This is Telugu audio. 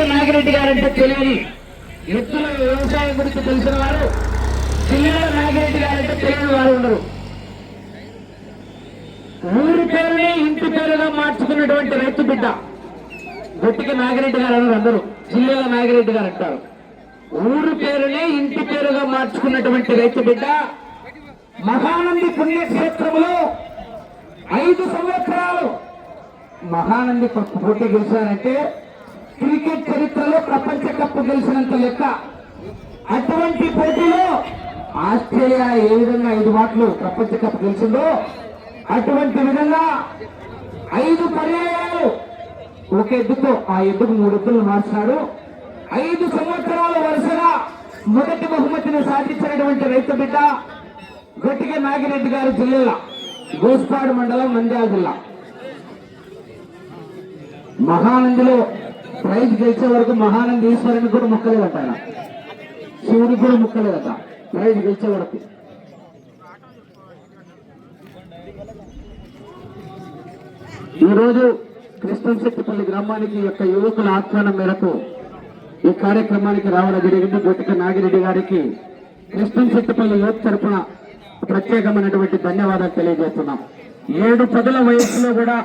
గొట్టిక నాగిరెడ్డి అంటే తెలియని ఎత్తుల వ్యవసాయం గురించి తెలిసిన వారు చిల్లర నాగిరెడ్డి గారంటే తెలియని వారు ఉండరు. ఊరి పేరుని ఇంటి పేరుగా మార్చుకున్నటువంటి రైతు బిడ్డ గొట్టిక నాగిరెడ్డి గారు అన్నారు అందరూ చిల్లెల నాగిరెడ్డి గారు అంటారు. ఊరు పేరుని ఇంటి పేరుగా మార్చుకున్నటువంటి రైతు బిడ్డ మహానంది పుణ్యక్షేత్రములో ఐదు సంవత్సరాలు మహానంది పోటీ గెలిచారంటే క్రికెట్ చరిత్రలో ప్రపంచ కప్ గెలిచినంత లెక్క అటువంటి పోటీలో ఆస్ట్రేలియా ఏ విధంగా ఐదు మాటలు ప్రపంచ కప్ గెలిచిందో అటువంటి విధంగా ఐదు పర్యాయాలు ఒక ఎద్దుతో ఆ ఎద్దుకు మూడు ఎద్దులు మార్చినాడు. ఐదు సంవత్సరాల వరుసగా మొదటి బహుమతిని సాధించినటువంటి రైతు బిడ్డ గట్టిక నాగిరెడ్డి గారి జిల్లా గోస్పాడు మండలం నంద్యాల జిల్లా. మహానందిలో ప్రైజ్ గెలిచే వరకు మహానంద ఈశ్వరుని కూడా ముక్కలేదట ఆయన. శివుడికి కూడా ముక్కలేదట ప్రైజ్ గెలిచే వరకు. ఈరోజు కృష్ణశెట్టిపల్లి గ్రామానికి యొక్క యువకుల ఆహ్వానం మేరకు ఈ కార్యక్రమానికి రావడం జరిగింది. గొట్టిక నాగిరెడ్డి గారికి కృష్ణశెట్టిపల్లి యువత తరఫున ప్రత్యేకమైనటువంటి ధన్యవాదాలు తెలియజేస్తున్నాం. ఏడు పదుల వయసులో కూడా